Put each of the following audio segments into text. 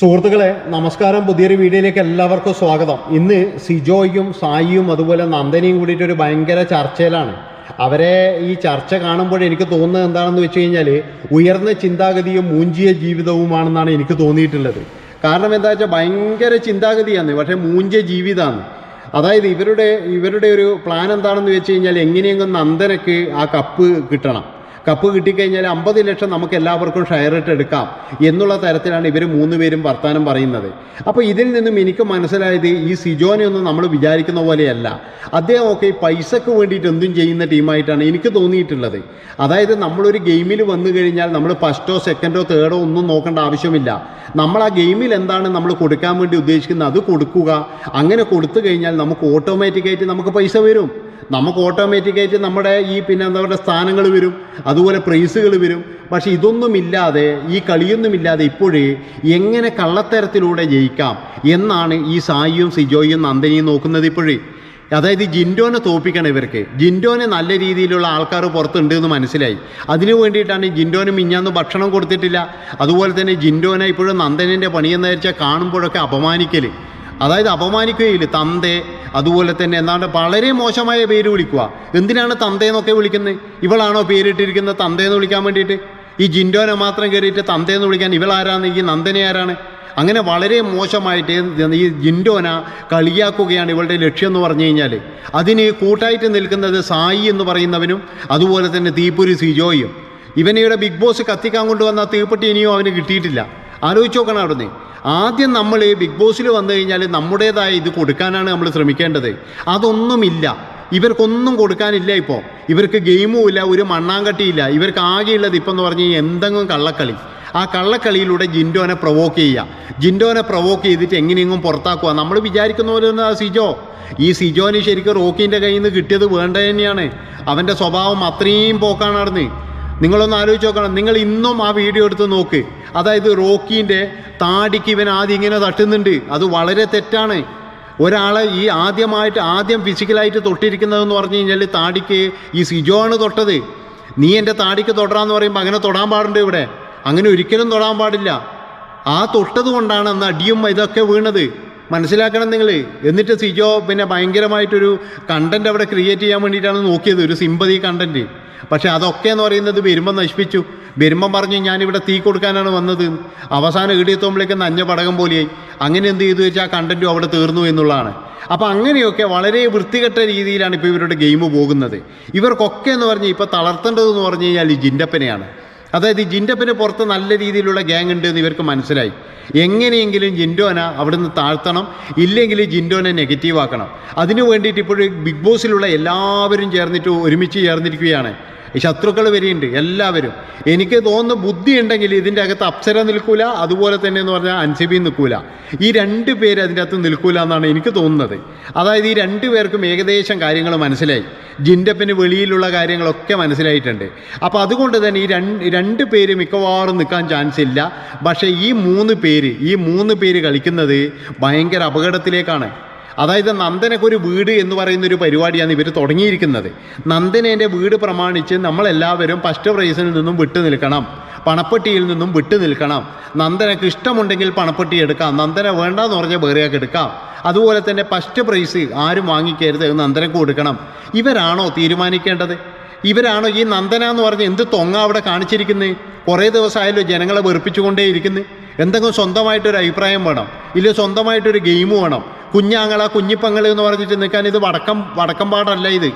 സുഹൃത്തുക്കളെ നമസ്കാരം. പുതിയൊരു വീഡിയോയിലേക്ക് എല്ലാവർക്കും സ്വാഗതം. ഇന്ന് സിജോയും സായിയും അതുപോലെ നന്ദനിയും കൂടിയിട്ട് ഒരു ഭയങ്കര ചർച്ചയിലാണ്. അവരെ ഈ ചർച്ച കാണുമ്പോൾ എനിക്ക് തോന്നുന്നത് എന്താണെന്ന് വെച്ച് കഴിഞ്ഞാൽ ഉയർന്ന ചിന്താഗതിയും മൂഞ്ചിയ ജീവിതവുമാണെന്നാണ് എനിക്ക് തോന്നിയിട്ടുള്ളത്. കാരണം എന്താ വെച്ചാൽ ഭയങ്കര ചിന്താഗതിയാണ് പക്ഷേ മൂഞ്ചിയ ജീവിതമാണ് അതായത് ഇവരുടെ ഇവരുടെ ഒരു പ്ലാൻ എന്താണെന്ന് വെച്ച് കഴിഞ്ഞാൽ എങ്ങനെയെങ്കിലും നന്ദനക്ക് ആ കപ്പ് കിട്ടണം. കപ്പ് കിട്ടിക്കഴിഞ്ഞാൽ അമ്പത് ലക്ഷം നമുക്ക് എല്ലാവർക്കും ഷെയർ ഇട്ട് എടുക്കാം എന്നുള്ള തരത്തിലാണ് ഇവർ മൂന്ന് പേരും വർത്തമാനം പറയുന്നത്. അപ്പോൾ ഇതിൽ നിന്നും എനിക്ക് മനസ്സിലായത് ഈ സിജോനെ ഒന്നും നമ്മൾ വിചാരിക്കുന്ന പോലെയല്ല. അദ്ദേഹം ഒക്കെ പൈസക്ക് വേണ്ടിയിട്ട് എന്തും ചെയ്യുന്ന ടീമായിട്ടാണ് എനിക്ക് തോന്നിയിട്ടുള്ളത്. അതായത് നമ്മളൊരു ഗെയിമിൽ വന്നു കഴിഞ്ഞാൽ നമ്മൾ ഫസ്റ്റോ സെക്കൻഡോ തേർഡോ ഒന്നും നോക്കേണ്ട ആവശ്യമില്ല. നമ്മൾ ആ ഗെയിമിൽ എന്താണ് നമ്മൾ കൊടുക്കാൻ വേണ്ടി ഉദ്ദേശിക്കുന്നത്? അത് കൊടുക്കുക. അങ്ങനെ കൊടുത്തു കഴിഞ്ഞാൽ നമുക്ക് ഓട്ടോമാറ്റിക്കായിട്ട് നമുക്ക് പൈസ വരും. നമുക്ക് ഓട്ടോമാറ്റിക്കായിട്ട് നമ്മുടെ ഈ പിന്നെ എന്താ പറയുക സ്ഥാനങ്ങൾ വരും അതുപോലെ പ്രൈസുകൾ വരും. പക്ഷേ ഇതൊന്നുമില്ലാതെ ഈ കളിയൊന്നുമില്ലാതെ ഇപ്പോഴേ എങ്ങനെ കള്ളത്തരത്തിലൂടെ ജയിക്കാം എന്നാണ് ഈ സായിയും സിജോയും നന്ദനിയും നോക്കുന്നത് ഇപ്പോഴേ. അതായത് ജിൻഡോനെ തോപ്പിക്കണം ഇവർക്ക്. ജിൻഡോനെ നല്ല രീതിയിലുള്ള ആൾക്കാർ പുറത്തുണ്ട് എന്ന് മനസ്സിലായി. അതിനു വേണ്ടിയിട്ടാണ് ജിൻഡോന് മിഞ്ഞാന്ന് ഭക്ഷണം കൊടുത്തിട്ടില്ല. അതുപോലെ തന്നെ ജിൻഡോനെ ഇപ്പോഴും നന്ദനന്റെ പണിയെന്ന് വെച്ചാൽ കാണുമ്പോഴൊക്കെ അപമാനിക്കൽ അതായത് അപമാനിക്കുകയില്ല തന്തേ? അതുപോലെ തന്നെ എന്താണ് വളരെ മോശമായ പേര് വിളിക്കുക. എന്തിനാണ് തന്തേന്നൊക്കെ വിളിക്കുന്നത്? ഇവളാണോ പേരിട്ടിരിക്കുന്നത് തന്തേന്ന് വിളിക്കാൻ വേണ്ടിയിട്ട്? ഈ ജിൻഡോനെ മാത്രം കയറിയിട്ട് തന്തേന്ന് വിളിക്കാൻ ഇവളാരാണ്? ഈ നന്ദനെ ആരാണ്? അങ്ങനെ വളരെ മോശമായിട്ട് ഈ ജിൻഡോന കളിയാക്കുകയാണ് ഇവളുടെ ലക്ഷ്യം എന്ന് പറഞ്ഞു കഴിഞ്ഞാൽ അതിന് കൂട്ടായിട്ട് നിൽക്കുന്നത് സായി എന്ന് പറയുന്നവനും അതുപോലെ തന്നെ തീപ്പുരി സിജോയും. ഇവനയുടെ ബിഗ് ബോസ് കത്തിക്കാൻ കൊണ്ടുവന്ന തീപ്പെട്ടി ഇനിയും അവന് കിട്ടിയിട്ടില്ല. ആലോചിച്ച് നോക്കണം അവിടുന്ന്. ആദ്യം നമ്മൾ ബിഗ് ബോസിൽ വന്നു കഴിഞ്ഞാൽ നമ്മുടേതായ ഇത് കൊടുക്കാനാണ് നമ്മൾ ശ്രമിക്കേണ്ടത്. അതൊന്നുമില്ല. ഇവർക്കൊന്നും കൊടുക്കാനില്ല ഇപ്പോൾ. ഇവർക്ക് ഗെയിമും ഇല്ല ഒരു മണ്ണാങ്കട്ടിയില്ല ഇവർക്ക് ആകെയുള്ളത് ഇപ്പം എന്ന് പറഞ്ഞു കഴിഞ്ഞാൽ എന്തെങ്കിലും കള്ളക്കളി. ആ കള്ളക്കളിയിലൂടെ ജിൻഡോനെ പ്രൊവോക്ക് ചെയ്യുക. ജിൻഡോനെ പ്രൊവോക്ക് ചെയ്തിട്ട് എങ്ങനെയെങ്കിലും പുറത്താക്കുക. നമ്മൾ വിചാരിക്കുന്ന പോലെ തന്നെ ആ സിജോ. ഈ സിജോന് ശരിക്കും റോക്കിന്റെ കയ്യിൽ നിന്ന് കിട്ടിയത് വേണ്ട തന്നെയാണ്. അവന്റെ സ്വഭാവം അത്രയും പോക്കാണ് നടന്ന് നിങ്ങളൊന്ന് ആലോചിച്ച് നോക്കണം. നിങ്ങൾ ഇന്നും ആ വീഡിയോ എടുത്ത് നോക്ക്. അതായത് റോക്കീന്റെ താടിക്ക് ഇവൻ ആദ്യം ഇങ്ങനെ തട്ടുന്നുണ്ട്. അത് വളരെ തെറ്റാണ്. ഒരാളെ ഈ ആദ്യമായിട്ട് ആദ്യം ഫിസിക്കലായിട്ട് തൊട്ടിരിക്കുന്നതെന്ന് പറഞ്ഞു കഴിഞ്ഞാൽ താടിക്ക് ഈ സിജോ ആണ് തൊട്ടത്. നീ എന്റെ താടിക്ക് തൊടറാന്ന് പറയുമ്പോൾ അങ്ങനെ തൊടാൻ പാടുണ്ട് ഇവിടെ? അങ്ങനെ ഒരിക്കലും തൊടാൻ പാടില്ല. ആ തൊട്ടത് കൊണ്ടാണ് അന്ന് അടിയും ഇതൊക്കെ വീണത്. മനസ്സിലാക്കണം നിങ്ങൾ എന്നിട്ട് സിജോ പിന്നെ ഭയങ്കരമായിട്ടൊരു കണ്ടന്റ് അവിടെ ക്രിയേറ്റ് ചെയ്യാൻ വേണ്ടിയിട്ടാണ് നോക്കിയത്. ഒരു സിമ്പതി കണ്ടന്റ് പക്ഷെ അതൊക്കെ എന്ന് പറയുന്നത് വരുമ്പം നശിപ്പിച്ചു. വരുമ്പം പറഞ്ഞു ഞാനിവിടെ തീ കൊടുക്കാനാണ് വന്നത്. അവസാനം ഈടിയെത്തുമ്പോഴേക്ക് നഞ്ഞ പടകം പോലെയായി. അങ്ങനെ എന്ത് ചെയ്തു വെച്ചാൽ ആ കണ്ടന്റും അവിടെ തീർന്നു എന്നുള്ളതാണ്. അപ്പോൾ അങ്ങനെയൊക്കെ വളരെ വൃത്തികെട്ട രീതിയിലാണ് ഇപ്പോൾ ഇവരുടെ ഗെയിം പോകുന്നത്. ഇവർക്കൊക്കെ എന്ന് പറഞ്ഞാൽ ഇപ്പോൾ തളർത്തേണ്ടതെന്ന് പറഞ്ഞു കഴിഞ്ഞാൽ ഈ ജിൻഡപ്പനെയാണ്. അതായത് ഈ ജിൻഡപ്പന് പുറത്ത് നല്ല രീതിയിലുള്ള ഗ്യാങ് ഉണ്ട് എന്ന് ഇവർക്ക് മനസ്സിലായി. എങ്ങനെയെങ്കിലും ജിൻഡോന അവിടുന്ന് താഴ്ത്തണം. ഇല്ലെങ്കിൽ ജിൻഡോനെ നെഗറ്റീവ് ആക്കണം. അതിനു വേണ്ടിയിട്ട് ഇപ്പോൾ ബിഗ് ബോസിലുള്ള എല്ലാവരും ചേർന്നിട്ട് ഒരുമിച്ച് ചേർന്നിരിക്കുകയാണ്. ശത്രുക്കൾ വരെയുണ്ട് എല്ലാവരും. എനിക്ക് തോന്നുന്ന ബുദ്ധി ഉണ്ടെങ്കിൽ ഇതിന്റെ അകത്ത് അപ്സര നിൽക്കൂല അതുപോലെ തന്നെ എന്ന് പറഞ്ഞാൽ അൻസിബി നിൽക്കൂല. ഈ രണ്ട് പേര് അതിന്റെ അകത്ത് നിൽക്കൂല എന്നാണ് എനിക്ക് തോന്നുന്നത്. അതായത് ഈ രണ്ട് പേർക്കും ഏകദേശം കാര്യങ്ങൾ മനസ്സിലായി. ജിൻഡപ്പിന് വെളിയിലുള്ള കാര്യങ്ങളൊക്കെ മനസ്സിലായിട്ടുണ്ട്. അപ്പോൾ അതുകൊണ്ട് തന്നെ ഈ രണ്ട് രണ്ട് പേര് മിക്കവാറും നിൽക്കാൻ ചാൻസ് ഇല്ല. പക്ഷേ ഈ മൂന്ന് പേര് ഈ മൂന്ന് പേര് കളിക്കുന്നത് ഭയങ്കര അപകടത്തിലേക്കാണ്. അതായത് നന്ദനൊക്കെ ഒരു വീട് എന്ന് പറയുന്ന ഒരു പരിപാടിയാണ് ഇവർ തുടങ്ങിയിരിക്കുന്നത്. നന്ദനേന്റെ വീട് പ്രമാണിച്ച് നമ്മളെല്ലാവരും ഫസ്റ്റ് പ്രൈസിൽ നിന്നും വിട്ടു നിൽക്കണം. പണപ്പെട്ടിയിൽ നിന്നും വിട്ടു നിൽക്കണം. നന്ദനക്ക് ഇഷ്ടമുണ്ടെങ്കിൽ പണപ്പെട്ടി എടുക്കാം. നന്ദന വേണ്ടാന്ന് പറഞ്ഞാൽ വേറെയൊക്കെ എടുക്കാം. അതുപോലെ തന്നെ ഫസ്റ്റ് പ്രൈസ് ആരും വാങ്ങിക്കരുത്. നന്ദനക്ക് കൊടുക്കണം. ഇവരാണോ തീരുമാനിക്കേണ്ടത്? ഇവരാണോ ഈ നന്ദന എന്ന് പറഞ്ഞ് എന്ത് തൊങ്ങ അവിടെ കാണിച്ചിരിക്കുന്നത് കുറേ ദിവസമായാലും ജനങ്ങളെ വെറുപ്പിച്ചുകൊണ്ടേയിരിക്കുന്നത് എന്തെങ്കിലും സ്വന്തമായിട്ടൊരു അഭിപ്രായം വേണം. ഇല്ല സ്വന്തമായിട്ടൊരു ഗെയിം വേണം. കുഞ്ഞാങ്ങള കുഞ്ഞിപ്പങ്ങൾ എന്ന് പറഞ്ഞിട്ട് നിൽക്കാൻ ഇത് വടക്കം വടക്കം പാടല്ല ഇത്.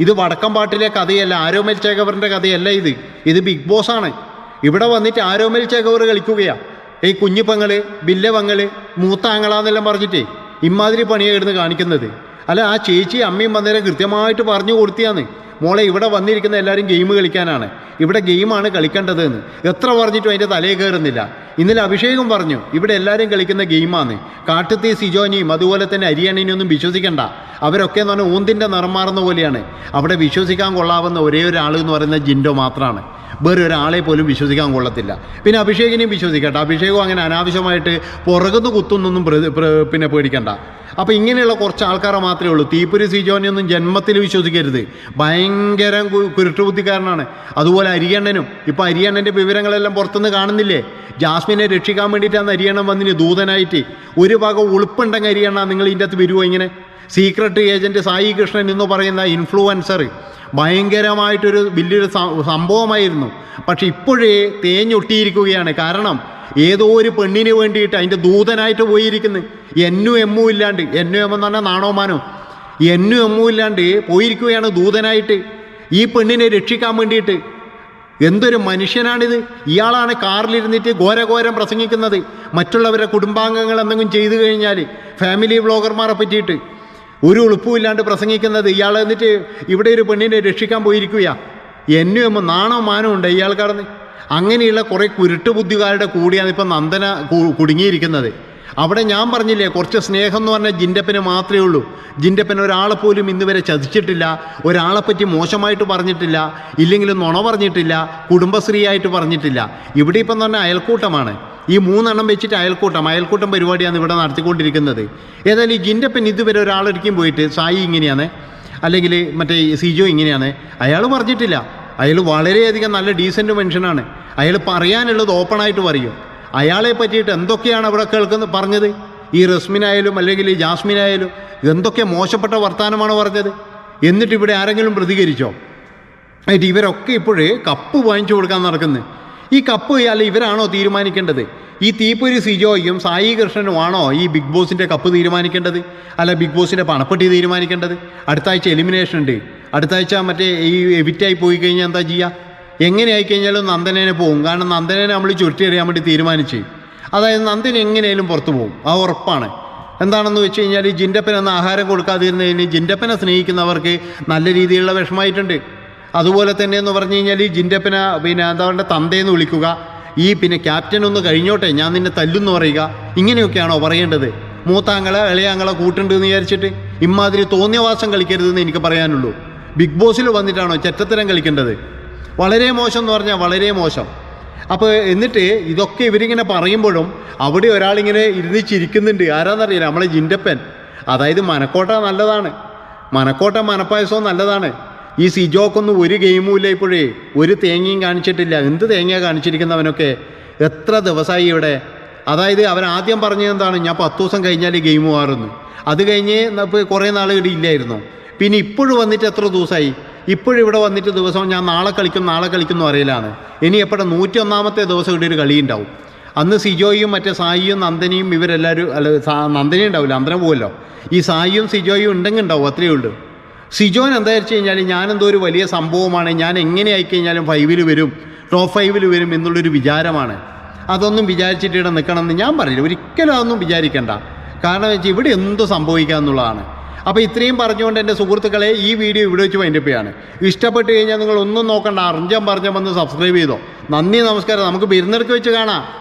ഇത് വടക്കം പാട്ടിലെ കഥയല്ല ആരോമൽ ചേകവറിന്റെ കഥയല്ല ഇത്. ഇത് ബിഗ് ബോസ് ആണ് ഇവിടെ വന്നിട്ട് ആരോമൽ ചേകവർ കളിക്കുകയാണ് ഈ കുഞ്ഞിപ്പങ്ങൾ ബില്ലവങ്ങൾ മൂത്താങ്ങളാന്നെല്ലാം പറഞ്ഞിട്ടേ ഇമാതിരി പണിയായിരുന്നു കാണിക്കുന്നത്. അല്ല ആ ചേച്ചി അമ്മയും വന്നേരം കൃത്യമായിട്ട് പറഞ്ഞു കൊടുത്തിയാന്ന്. മോളെ ഇവിടെ വന്നിരിക്കുന്ന എല്ലാവരും ഗെയിം കളിക്കാനാണ്. ഇവിടെ ഗെയിമാണ് കളിക്കേണ്ടത് എന്ന് എത്ര പറഞ്ഞിട്ടും അതിന്റെ തലയിൽ കയറുന്നില്ല. ഇന്നലെ അഭിഷേകം പറഞ്ഞു ഇവിടെ എല്ലാവരും കളിക്കുന്ന ഗെയിമാണ് കാട്ടുത്തീ സിജോനിയും അതുപോലെ തന്നെ അരിയണീനും ഒന്നും വിശ്വസിക്കണ്ട. അവരൊക്കെ എന്ന് പറഞ്ഞാൽ ഊന്തിന്റെ നിറം മാറുന്ന പോലെയാണ്. അവിടെ വിശ്വസിക്കാൻ കൊള്ളാവുന്ന ഒരേ ഒരാൾ എന്ന് പറയുന്നത് ജിൻഡോ മാത്രമാണ് വേറെ ഒരാളെ പോലും വിശ്വസിക്കാൻ കൊള്ളത്തില്ല. പിന്നെ അഭിഷേകിനെയും വിശ്വസിക്കട്ടെ അഭിഷേകവും അങ്ങനെ അനാവശ്യമായിട്ട് പുറകുന്ന് കുത്തുന്നൊന്നും പിന്നെ പേടിക്കണ്ട. അപ്പോൾ ഇങ്ങനെയുള്ള കുറച്ച് ആൾക്കാരെ മാത്രമേ ഉള്ളൂ. തീപ്പൊരി സിജോനെയൊന്നും ജന്മത്തിൽ വിശ്വസിക്കരുത്. ഭയങ്കര കുരുട്ടുബുദ്ധിക്കാരനാണ്. അതുപോലെ അരിയണ്ണനും. ഇപ്പോൾ അരിയണ്ണന്റെ വിവരങ്ങളെല്ലാം പുറത്തുനിന്ന് കാണുന്നില്ലേ? ജാസ്മിനെ രക്ഷിക്കാൻ വേണ്ടിയിട്ടാണ് അരിയണ്ണൻ വന്നിന് ദൂതനായിട്ട്. ഒരു ഭാഗം ഉളുപ്പുണ്ടെങ്കിൽ അരിയണ്ണ നിങ്ങൾ ഇതിന്റെ അകത്ത് വരുമോ ഇങ്ങനെ? സീക്രട്ട് ഏജന്റ് സായി കൃഷ്ണൻ എന്ന് പറയുന്ന ഇൻഫ്ലുവൻസർ ഭയങ്കരമായിട്ടൊരു വലിയൊരു സംഭവമായിരുന്നു. പക്ഷെ ഇപ്പോഴേ തേഞ്ഞൊട്ടിയിരിക്കുകയാണ് കാരണം ഏതോ ഒരു പെണ്ണിന് വേണ്ടിയിട്ട് അതിന്റെ ദൂതനായിട്ട് പോയിരിക്കുന്നു. എന്നും എമ്മും ഇല്ലാണ്ട്. എന്നും എമ്മെന്ന് പറഞ്ഞാൽ നാണോമാനോ എന്നും എമ്മും ഇല്ലാണ്ട് പോയിരിക്കുകയാണ് ദൂതനായിട്ട്. ഈ പെണ്ണിനെ രക്ഷിക്കാൻ വേണ്ടിയിട്ട് എന്തൊരു മനുഷ്യനാണിത്? ഇയാളാണ് കാറിലിരുന്നിട്ട് ഘോരഘോരം പ്രസംഗിക്കുന്നത്. മറ്റുള്ളവരുടെ കുടുംബാംഗങ്ങൾ എന്തെങ്കിലും ചെയ്തു കഴിഞ്ഞാൽ ഫാമിലി വ്ളോഗർമാരെ പറ്റിയിട്ട് ഒരു ഉളുപ്പുമില്ലാണ്ട് പ്രസംഗിക്കുന്നത്. ഇയാൾ എന്നിട്ട് ഇവിടെ ഒരു പെണ്ണിനെ രക്ഷിക്കാൻ പോയിരിക്കുക എന്നും എമ്മ നാണോ മാനോ ഉണ്ട് ഇയാൾ കടന്ന്. അങ്ങനെയുള്ള കുറേ കുരുട്ട് ബുദ്ധികാരുടെ കൂടിയാണ് ഇപ്പം നന്ദന കുടുങ്ങിയിരിക്കുന്നത്. അവിടെ ഞാൻ പറഞ്ഞില്ലേ കുറച്ച് സ്നേഹം എന്ന് പറഞ്ഞാൽ ജിന്റപ്പന് മാത്രമേ ഉള്ളൂ. ജിന്റപ്പൻ ഒരാളെ പോലും ഇന്ന് വരെ ചതിച്ചിട്ടില്ല. ഒരാളെ പറ്റി മോശമായിട്ട് പറഞ്ഞിട്ടില്ല. ഇല്ലെങ്കിൽ നുണ പറഞ്ഞിട്ടില്ല. കുടുംബശ്രീയായിട്ട് പറഞ്ഞിട്ടില്ല. ഇവിടെ ഇപ്പം പറഞ്ഞാൽ അയൽക്കൂട്ടമാണ്. ഈ മൂന്നെണ്ണം വെച്ചിട്ട് അയൽക്കൂട്ടം അയൽക്കൂട്ടം പരിപാടിയാണ് ഇവിടെ നടത്തിക്കൊണ്ടിരിക്കുന്നത്. ഏതായാലും ഈ ജിന്റപ്പൻ ഇതുവരെ ഒരാളൊരിക്കും പോയിട്ട് സായി ഇങ്ങനെയാണ് അല്ലെങ്കിൽ മറ്റേ സിജോ ഇങ്ങനെയാണ് അയാൾ പറഞ്ഞിട്ടില്ല. അയാൾ വളരെയധികം നല്ല ഡീസന്റ് മനുഷ്യനാണ്. അയാൾ പറയാനുള്ളത് ഓപ്പണായിട്ട് പറയും. അയാളെ പറ്റിയിട്ട് എന്തൊക്കെയാണ് അവിടെ കേൾക്കുന്ന പറഞ്ഞത്? ഈ റസ്മിനായാലും അല്ലെങ്കിൽ ഈ ജാസ്മിനായാലും എന്തൊക്കെ മോശപ്പെട്ട വർത്തമാനമാണ് പറഞ്ഞത്? എന്നിട്ട് ഇവിടെ ആരെങ്കിലും പ്രതികരിച്ചോ? ആയിട്ട് ഇവരൊക്കെ ഇപ്പോഴേ കപ്പ് വാങ്ങിച്ചു കൊടുക്കാൻ നടക്കുന്നത് ഈ കപ്പ് അല്ല ഇവരാണോ തീരുമാനിക്കേണ്ടത്? ഈ തീപ്പൊരി സിജോയും സായി കൃഷ്ണനുമാണോ ഈ ബിഗ് ബോസിന്റെ കപ്പ് തീരുമാനിക്കേണ്ടത്? അല്ല ബിഗ് ബോസിന്റെ പണപ്പെട്ടി തീരുമാനിക്കേണ്ടത്? അടുത്ത ആഴ്ച എലിമിനേഷൻ ഉണ്ട്. അടുത്ത ആഴ്ച മറ്റേ ഈ എവിറ്റായി പോയി കഴിഞ്ഞാൽ എന്താ ചെയ്യുക എങ്ങനെ ആയിക്കഴിഞ്ഞാലും നന്ദനേനെ പോകും കാരണം നന്ദനേനെ നമ്മൾ ചുരുട്ടിയെറിയാൻ വേണ്ടി തീരുമാനിച്ചു. അതായത് നന്ദൻ എങ്ങനെയാലും പുറത്തു പോകും. ആ ഉറപ്പാണ്. എന്താണെന്ന് വെച്ച് കഴിഞ്ഞാൽ ഈ ജിന്റപ്പനൊന്ന് ആഹാരം കൊടുക്കാതിരുന്നതിന് ജിന്റപ്പനെ സ്നേഹിക്കുന്നവർക്ക് നല്ല രീതിയിലുള്ള വിഷമമായിട്ടുണ്ട്. അതുപോലെ തന്നെ എന്ന് പറഞ്ഞു കഴിഞ്ഞാൽ ഈ ജിന്റപ്പന പിന്നെ എന്താ പറയുക തന്തേന്ന് വിളിക്കുക. ഈ പിന്നെ ക്യാപ്റ്റൻ ഒന്ന് കഴിഞ്ഞോട്ടെ ഞാൻ നിന്നെ തല്ലുന്ന് പറയുക. ഇങ്ങനെയൊക്കെയാണോ പറയേണ്ടത്? മൂത്താങ്ങളെ ഇളയാങ്ങളെ കൂട്ടുണ്ട് എന്ന് വിചാരിച്ചിട്ട് ഇമാതിരി തോന്നിയവാസം കളിക്കരുതെന്ന് എനിക്ക് പറയാനുള്ളൂ. ബിഗ് ബോസിൽ വന്നിട്ടാണോ ചെറ്റത്തരം കളിക്കേണ്ടത്? വളരെ മോശം എന്ന് പറഞ്ഞാൽ വളരെ മോശം. അപ്പോൾ എന്നിട്ട് ഇതൊക്കെ ഇവരിങ്ങനെ പറയുമ്പോഴും അവിടെ ഒരാളിങ്ങനെ ഇരുന്ന് ചിരിക്കുന്നുണ്ട് ആരാന്നറിയില്ല നമ്മളെ ജിന്റപ്പൻ അതായത് മനക്കോട്ട നല്ലതാണ്. മനക്കോട്ട മനപ്പായസവും നല്ലതാണ്. ഈ സിജോക്കൊന്നും ഒരു ഗെയിമും ഇല്ല ഇപ്പോഴേ. ഒരു തേങ്ങയും കാണിച്ചിട്ടില്ല. എന്ത് തേങ്ങ കാണിച്ചിരിക്കുന്നവനൊക്കെ? എത്ര ദിവസമായി ഇവിടെ? അതായത് അവൻ ആദ്യം പറഞ്ഞത് എന്താണ്? ഞാൻ പത്ത് ദിവസം കഴിഞ്ഞാൽ ഗെയിം മാറുന്നു. അത് കഴിഞ്ഞ് കുറേ നാൾ ഇവിടെ ഇല്ലായിരുന്നു. പിന്നെ ഇപ്പോഴും വന്നിട്ട് എത്ര ദിവസമായി ഇവിടെ വന്നിട്ട് ദിവസം ഞാൻ നാളെ കളിക്കും നാളെ കളിക്കുന്നു അറിയില്ലാണ് ഇനി എപ്പോഴും നൂറ്റി ഒന്നാമത്തെ ദിവസം ഇവിടെ ഒരു കളി ഉണ്ടാവും. അന്ന് സിജോയും മറ്റേ സായിയും നന്ദനിയും ഇവരെല്ലാവരും അല്ല നന്ദനി ഉണ്ടാവില്ല നന്ദന പോവല്ലോ. ഈ സായിയും സിജോയും ഉണ്ടെങ്കിൽ ഉണ്ടാവും അത്രയേ ഉള്ളൂ. സിജോൻ എന്താ വെച്ച് കഴിഞ്ഞാൽ ഞാനെന്തോ ഒരു വലിയ സംഭവമാണ് ഞാൻ എങ്ങനെ ആയിക്കഴിഞ്ഞാലും ഫൈവിൽ വരും ടോപ്പ് ഫൈവിൽ വരും എന്നുള്ളൊരു വിചാരമാണ്. അതൊന്നും വിചാരിച്ചിട്ട് ഇവിടെ നിൽക്കണമെന്ന് ഞാൻ പറയില്ല ഒരിക്കലും അതൊന്നും വിചാരിക്കേണ്ട. കാരണം വെച്ചാൽ ഇവിടെ എന്ത് സംഭവിക്കുക എന്നുള്ളതാണ്. അപ്പോൾ ഇത്രയും പറഞ്ഞുകൊണ്ട് എന്റെ സുഹൃത്തുക്കളെ ഈ വീഡിയോ ഇവിടെ വെച്ച് വൈൻഡപ്പ് ഇഷ്ടപ്പെട്ട് കഴിഞ്ഞാൽ നിങ്ങൾ ഒന്നും നോക്കണ്ട. അറിഞ്ഞം പറഞ്ഞാൽ വന്ന് സബ്സ്ക്രൈബ് ചെയ്തോ. നന്ദി നമസ്കാരം. നമുക്ക് പെരുന്നെടുക്ക് വെച്ച് കാണാം.